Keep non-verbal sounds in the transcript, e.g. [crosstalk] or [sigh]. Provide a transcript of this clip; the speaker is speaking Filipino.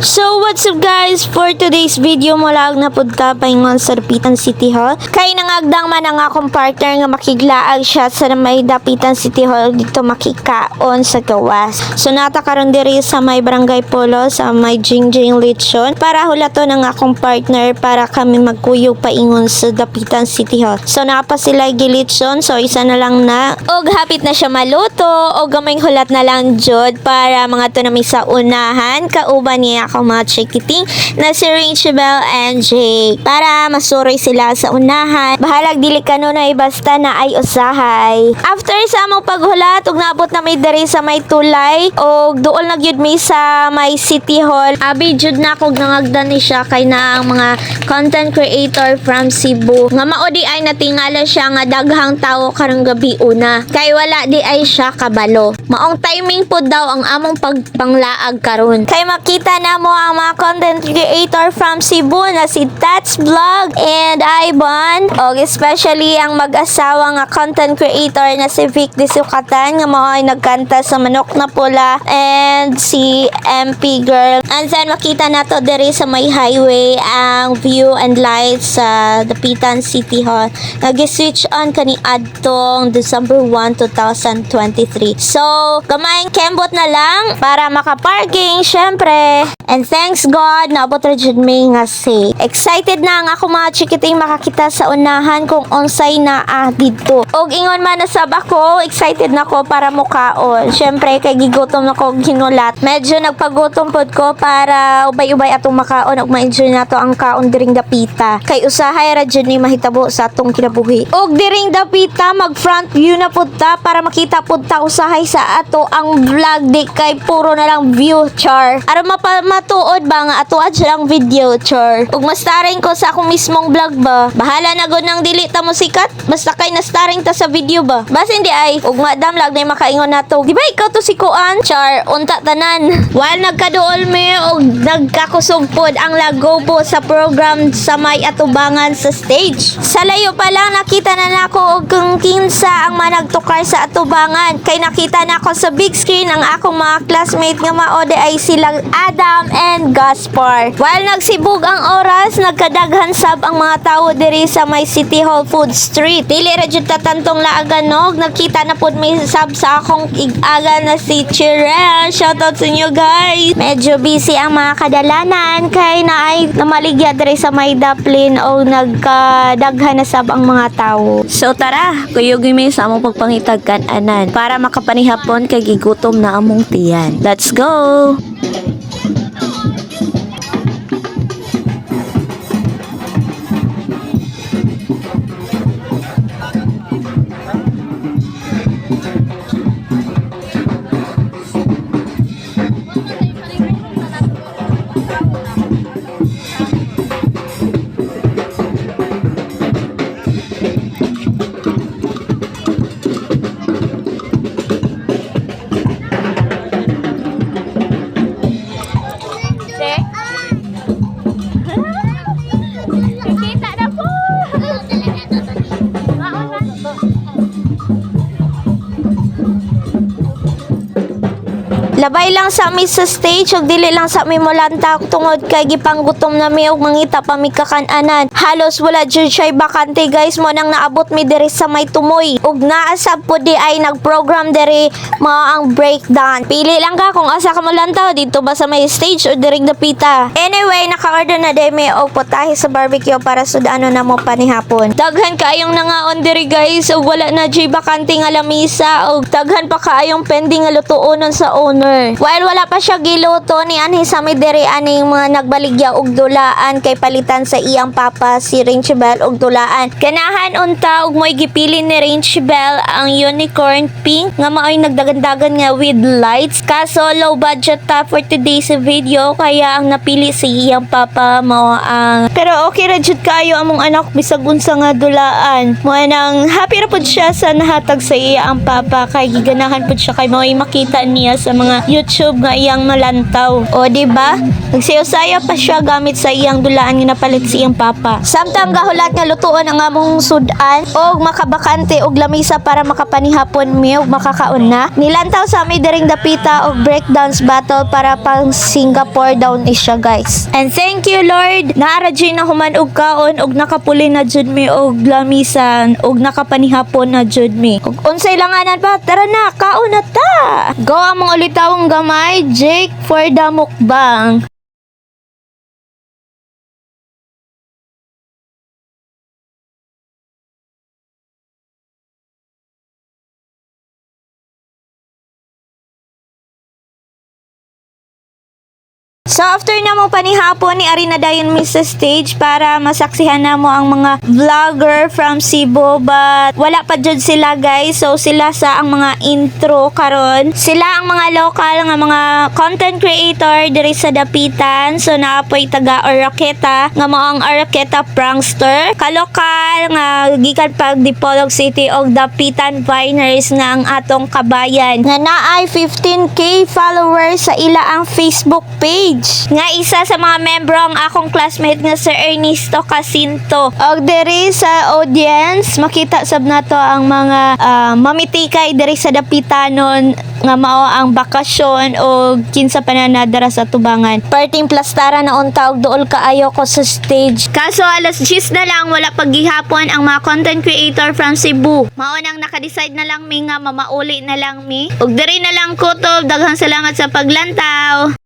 So what's up guys? For today's video mo lang na punta paingon sa Dapitan City Hall. Kay nangagdang man ang akong partner nga makiglaag siya sa may Dapitan City Hall dito makikaon sa gawas. So nata karon diri sa may Barangay Polo sa may Jingjing Lechon para hulato ng akong partner para kami magkuyog paingon sa Dapitan City Hall. So napa sila gilitson so isa na lang na og hapit na siya maluto og gamay hulat na lang jud para mga to na may sa unahan kauban niya ako mga chikiting na si Rachel and Jake para masuroy sila sa unahan. Bahalag dili kanunay basta na ay usahay. After sa among paghulat ug naabot na may diri sa may tulay og duol na gyud mi sa may City Hall. Abi jud na kog nangagdan ni siya kay na ang mga content creator from Cebu. Nga mao di ay natingala siya nga daghang tawo karong gabi una. Kay wala di ay siya kabalo. Maong timing po daw ang among pagpanglaag karon. Kay makita na mo ang mga content creator from Cebu na si Tats Vlog and Ivan. Og especially ang mag-asawa nga content creator na si Vic Disukatan nga mao ay nagkanta sa Manok na Pula and si MP Girl. And then makita na to diri sa may highway ang view and lights sa Dapitan City Hall. Nag-switch on kani adtong December 1, 2023. So, gamayng kembot na lang para makaparking, syempre. And thanks God, naabot ra jud mi nga safe. Excited na ang ako mga chikiting makakita sa unahan kung unsay na ah, dito. Og ingon man na sab ako, excited na ko para mukaon. Syempre, kay gigutom na ko og ginulat. Medyo nagpagutom pod ko para ubay-ubay atong makaon ug ma-enjoy nato ang kaon diring dapita. Kay usahay ra jud ni mahitabo sa atong kinabuhi. Og diring dapita mag front view na pud ta para makita pud ta usahay sa ato ang vlog di kay puro na lang view char. Aron mapa matuod ba nga ato ad lang video char. Ug mastaring ko sa akong mismong vlog ba. Bahala na gud nang dili ta mo sikat. Basta kay nastaring ta sa video ba. Basta hindi ay ug madam lag na makaingon nato. Di ba ikaw to si Kuan? Char, unta tanan. [laughs] While nagkaduol mi og nagkakusog pod ang lagobo sa program sa may atubangan sa stage. Sa layo pa lang nakita na nako og kung kinsa ang managtukar sa atubangan. Kay nakita na ako sa big screen ang akong mga classmate nga maode ay silang Adam and Gaspar. While nagsibog ang oras, nagkadaghan sab ang mga tao diri sa may City Hall Food Street. Dili ra jud tatantong laaganog, nakita na pud may sab sa akong ig-aga na si Chirel. Shoutout sa inyo guys. Medyo busy ang mga kadalanan kay naay namaligya diri sa may Daplin o nagkadaghan na sab ang mga tao. So tara, kuyugi mi sa among pagpangitagkan anan para makapanihapon kay gigutom na among tiyan. Let's go! Labay lang sa mi sa stage ug dili lang sa mi molanta tungod kay gipanggutom na mi og mangita pa mi kakananan. Halos wala jud siya bakante guys mo nang naabot mi diri sa may tumoy. Ug naasab po di ay nagprogram diri mao ang breakdown. Pili lang ka kung asa ka molanta dito ba sa may stage o diri dapita. Anyway, naka-order na day mi og potahe sa barbecue para sudano na mo panihapon. Daghan kaayong nangaon diri guys ug wala na jud bakante nga lamisa ug daghan pa kaayong pending nga lutuonon sa owner. While wala pa siya giluto ni anhi sa may diri aning mga nagbaligya og dulaan kay palitan sa iyang papa si Range Bell og dulaan. Ganahan unta og mo'y gipili ni Range Bell ang unicorn pink nga mao'y nagdagandagan nga with lights. Kaso low budget ta for today's video kaya ang napili si iyang papa mao ang pero okay ra jud kayo among anak bisag unsa nga dulaan. Mo nang happy ra pud siya sa nahatag sa iya ang papa kay giganahan pud siya kay mao'y makita niya sa mga YouTube nga iyang malantaw. O di ba? Nagsayo-sayo pa siya gamit sa iyang dulaan nga napalit sa iyang papa. Samtang gahulat nga lutuon ang among sudan og makabakante og lamisa para makapanihapon mi og makakaon na. Nilantaw sa mi diring dapita og breakdance battle para pang Singapore down is siya guys. And thank you Lord. Naara na human og kaon og nakapuli na jud mi og lamisan og nakapanihapon na jud mi. Og unsay langanan pa tara na kaon na ta. Go among ulitawong gamay Jake for the mukbang. So after na mo panihapon ni Ari na dayon mi stage para masaksihan na mo ang mga vlogger from Cebu but wala pa jud sila guys. So sila sa ang mga intro karon. Sila ang mga local nga mga content creator diri sa Dapitan. So naapoy taga Oroqueta nga mao ang Oroqueta prankster. Kalokal nga gikan pag Dipolog City og Dapitan Viners nga ang atong kabayan. Nga naay 15k followers sa ila ang Facebook page. Nga isa sa mga membro ang akong classmate nga Sir Ernesto Casinto. Og diri sa audience, makita sab nato ang mga ah, mamitikay diri sa Dapitanon nga mao ang bakasyon o kinsa pa na nadara sa tubangan. Parting plastara na unta og duol kaayo ko sa stage. Kaso alas 10 na lang wala paghihapon ang mga content creator from Cebu. Mao nang nakadecide na lang mi nga mamauli na lang mi. Ug diri na lang kutob daghang salamat sa paglantaw.